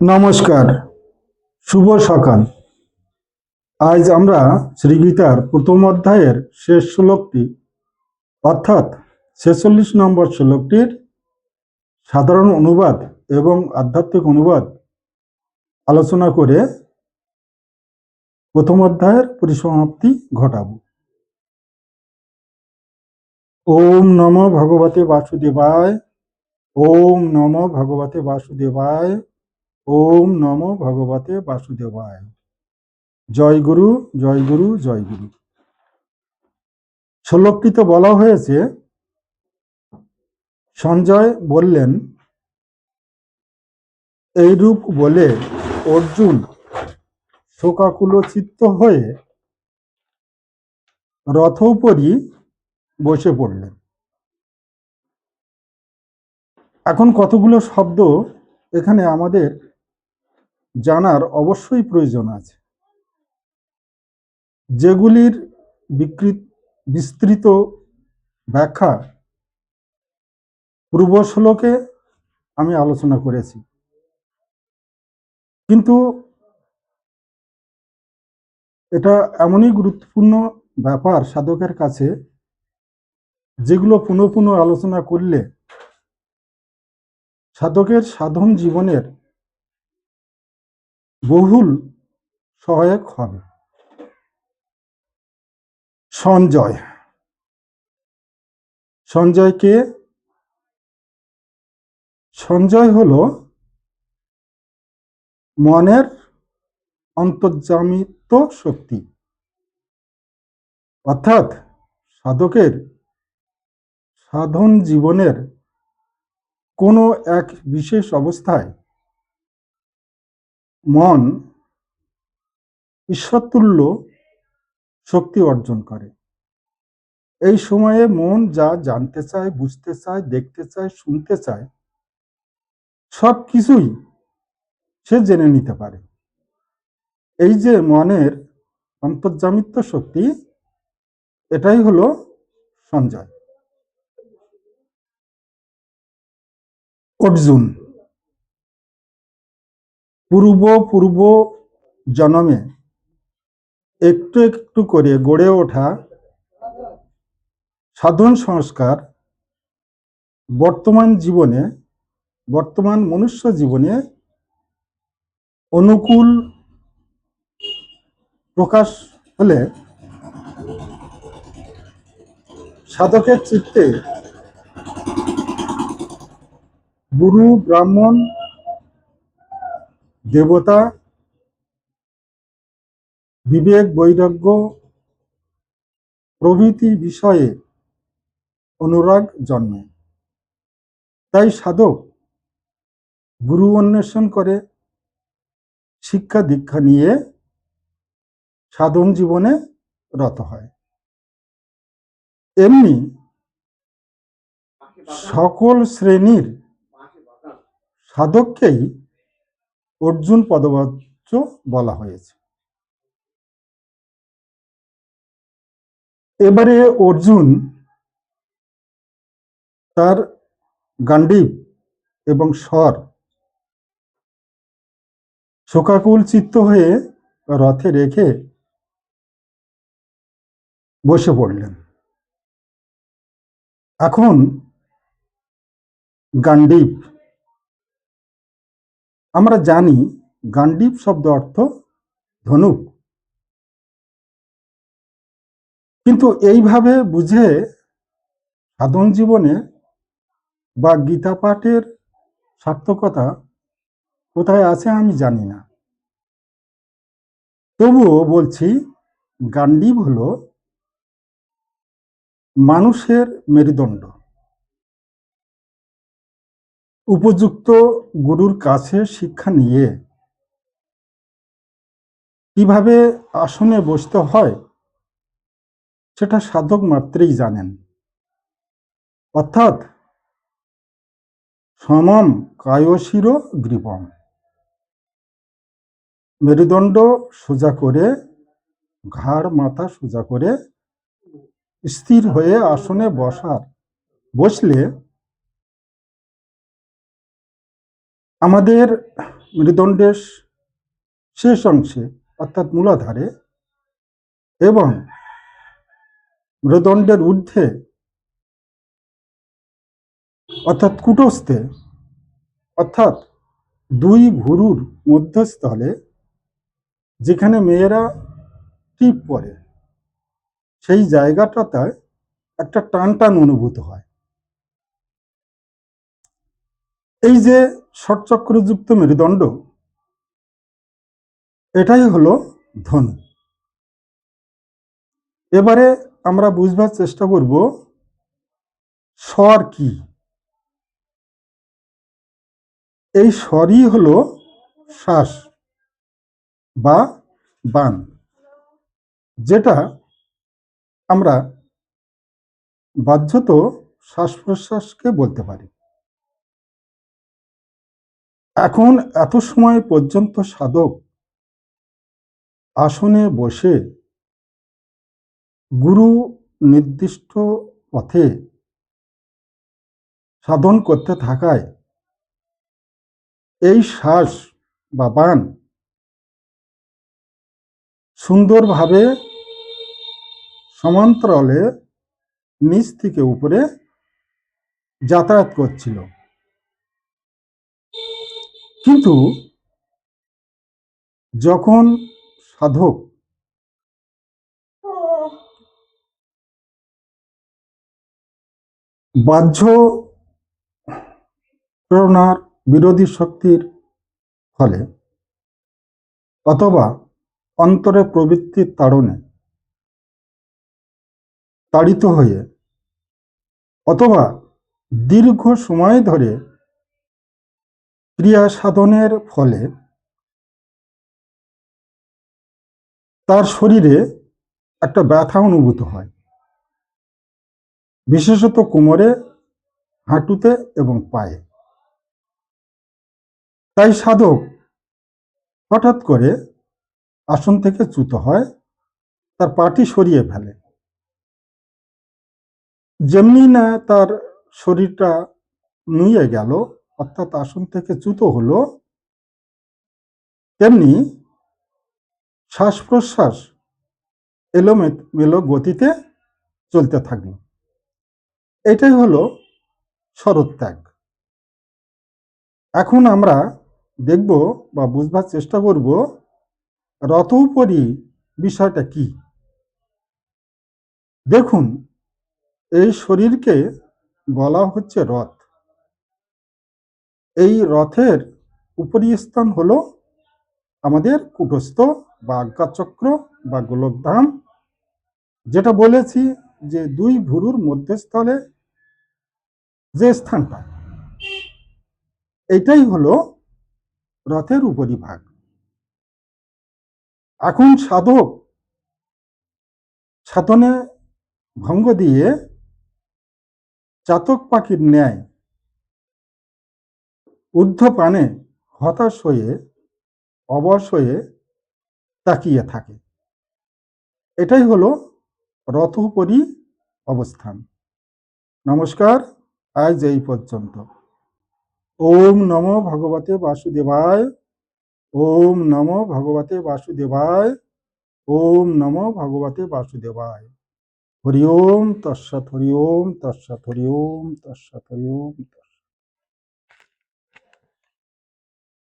নমস্কার, শুভ সকাল। আজ আমরা শ্রীগীতার প্রথম অধ্যায়ের শেষ শ্লোকটি, অর্থাৎ ছেচল্লিশ নম্বর শ্লোকটির সাধারণ অনুবাদ এবং আধ্যাত্মিক অনুবাদ আলোচনা করে প্রথম অধ্যায়ের পরিসমাপ্তি ঘটাব। ওম নম ভগবতে বাসুদেবায়, ওম নম ভগবতে বাসুদেবায় ওম নম ভগবতে বাসুদেবায়। জয় গুরু জয় গুরু জয় গুরু। শ্লোকটিতে বলা হয়েছে, সঞ্জয় বললেন, এইরূপ বলে অর্জুন শোকাকুল চিত্ত হয়ে রথোপরি বসে পড়লেন। এখন কতগুলো শব্দ এখানে আমাদের জানার অবশ্যই প্রয়োজন আছে। যেগুলির বিকৃত, বিস্তৃত ব্যাখ্যা পূর্ব শ্লোকে আমি আলোচনা করেছি। কিন্তু এটা এমনই গুরুত্বপূর্ণ ব্যাপার সাধকের কাছে, যেগুলো পুনঃ পুনঃ আলোচনা করলে সাধকের সাধন জীবনের বহুল সহায়ক হবে সঞ্জয়। সঞ্জয়কে সঞ্জয় হলো মনের অন্তর্জামিত শক্তি। অর্থাৎ সাধকের সাধন জীবনের কোনো এক বিশেষ অবস্থায় মন ঈশ্বরতুল্য শক্তি অর্জন করে। এই সময়ে মন যা জানতে চায়, বুঝতে চায়, দেখতে চায়, শুনতে চায়, সব কিছুই সে জেনে নিতে পারে। এই যে মনের অন্তর্জামিত্ব শক্তি, এটাই হলো সঞ্জয়। অর্জুন পূর্ব পূর্ব জন্মে একটু একটু করে গড়ে ওঠা সাধন সংস্কার বর্তমান জীবনে, বর্তমান মনুষ্য জীবনে অনুকূল প্রকাশ হলে সাধকের চিত্তে গুরু, ব্রাহ্মণ দেবতা, বিবেক, বৈরাগ্য, প্রভৃতি বিষয়ে অনুরাগ জন্মে তাই সাধক গুরু অন্বেষণ করে শিক্ষা দীক্ষা নিয়ে সাধন জীবনে রত হয়। এমনি সকল শ্রেণির সাধককেই অর্জুন পদবাচ্য বলা হয়েছে। এবারে অর্জুন তার গান্ডীব এবং স্বর শোকাকুল চিত্ত হয়ে রথে রেখে বসে পড়লেন। এখন গান্ডীব আমরা জানি গান্ডীব শব্দ অর্থ ধনুক। কিন্তু এইভাবে বুঝে সাধন জীবনে বা গীতা পাঠের সার্থকতা কোথায় আছে আমি জানি না। তবুও বলছি, গান্ডীব হল মানুষের মেরুদণ্ড। উপযুক্ত গুরুর কাছে শিক্ষা নিয়ে কীভাবে আসনে বসতে হয়, সেটা সাধক মাত্রেই জানেন। অর্থাৎ সমম কায়শির গ্রীবম। মেরুদণ্ড সোজা করে, ঘাড় মাথা সোজা করে স্থির হয়ে আসনে বসার, বসলে আমাদের মেরুদণ্ডের শেষ অংশে, অর্থাৎ মূলাধারে, এবং মেরুদণ্ডের ঊর্ধ্বে, অর্থাৎ কুটস্থে, অর্থাৎ দুই ভুরুর মধ্যস্থলে, যেখানে মেয়েরা টিপ পরে, সেই জায়গাটাতে একটা টান টান অনুভূত হয়। এই যে ষটচক্রযুক্ত মেরুদণ্ড। এটাই হলো ধনু। এবারে আমরা বুঝবার চেষ্টা করব, স্বর কি? এই স্বরই হলো শ্বাস বা বান, যেটা আমরা বাধ্যত শ্বাস প্রশ্বাসকে বলতে পারি। এখন এত সময় পর্যন্ত সাধক আসনে বসে গুরু নির্দিষ্ট পথে সাধন করতে থাকায় এই শ্বাস বা বান সুন্দরভাবে সমান্তরালে নিচ থেকে উপরে যাতায়াত করছিল। কিন্তু যখন সাধক বাহ্য প্রেরণার বিরোধী শক্তির ফলে অথবা অন্তরে প্রবৃত্তির তাড়নে তাড়িত হয়ে অথবা দীর্ঘ সময় ধরে ক্রিয়া সাধনের ফলে তার শরীরে একটা ব্যথা অনুভূত হয়। বিশেষত কোমরে, হাঁটুতে এবং পায়ে। তাই সাধক হঠাৎ করে আসন থেকে চ্যুত হয়, তার পাটি সরিয়ে ফেলে। যেমনি না তার শরীরটা নুয়ে গেল অর্থাৎ আসন থেকে চ্যুত হলো, তেমনি শ্বাস প্রশ্বাস এলোমেলো গতিতে চলতে থাকল। এটাই হলো শরত্যাগ এখন আমরা দেখব বা বুঝবার চেষ্টা করব রথোপরি বিষয়টা কি। দেখুন, এই শরীরকে বলা হচ্ছে রথ। এই রথের উপরি স্থান হলো আমাদের কুটস্থ বা আজ্ঞাচক্র বা গোলকধাম। যেটা বলেছি যে দুই ভুরুর মধ্যস্থলে যে স্থানটা এটাই হলো রথের উপরিভাগ। এখন সাধক সাধনে ভঙ্গ দিয়ে চাতক পাখির ন্যায় ঊর্ধ্বপানে হতাশ হয়ে, অবশ হয়ে তাকিয়ে থাকে। এটাই হলো রথোপরি অবস্থান। নমস্কার, আজ এই পর্যন্ত। ওম নমো ভগবতে বাসুদেবায়, ওম নমো ভগবতে বাসুদেবায়, ওম নমো ভগবতে বাসুদেবায়। হরি ওম, তৎসৎ হরি ওম, তৎসৎ হরি ওম, তৎসৎ হরি ওম